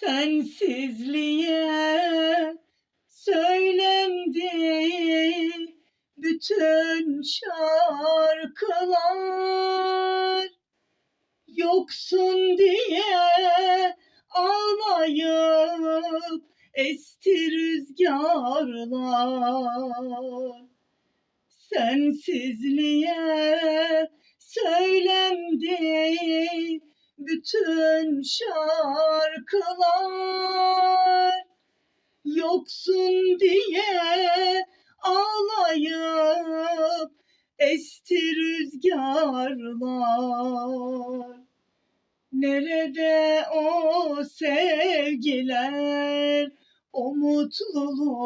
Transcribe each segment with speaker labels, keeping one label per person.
Speaker 1: Sensizliğe söylendi. Bütün şarkılar Yoksun diye ağlayıp esti rüzgarlar. Sensizliğe söylendi bütün şarkılar Yoksun diye ağlayıp esti rüzgarlar Nerede o sevgiler, o mutluluklar?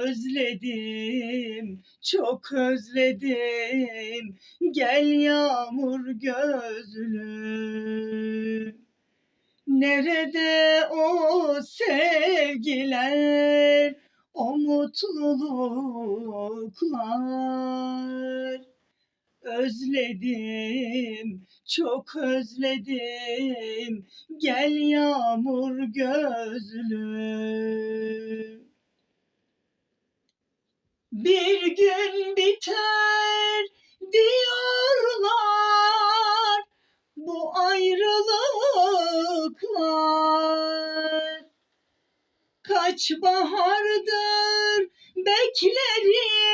Speaker 1: Özledim, çok özledim. Gel yağmur gözlüm. Nerede o sevgiler, o mutluluklar? Özledim, çok özledim. Gel yağmur gözlüm. Bir gün biter diyorlar bu ayrılıklar. Kaç bahardır beklerim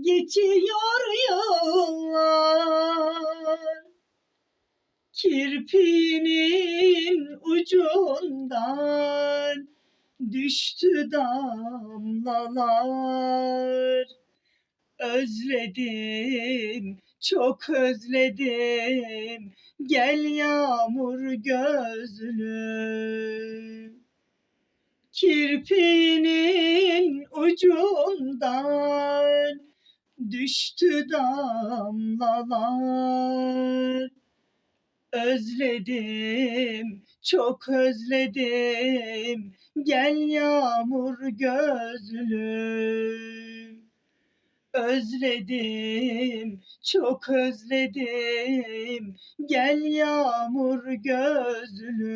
Speaker 1: geçiyor yıllar. Kirpinin ucundan düştü damlalar. Özledim, çok özledim. Gel yağmur gözlüm. Kirpinin ucundan düştü damlalar. Özledim, çok özledim. Gel yağmur gözlüm. Özledim, çok özledim. Gel yağmur gözlüm.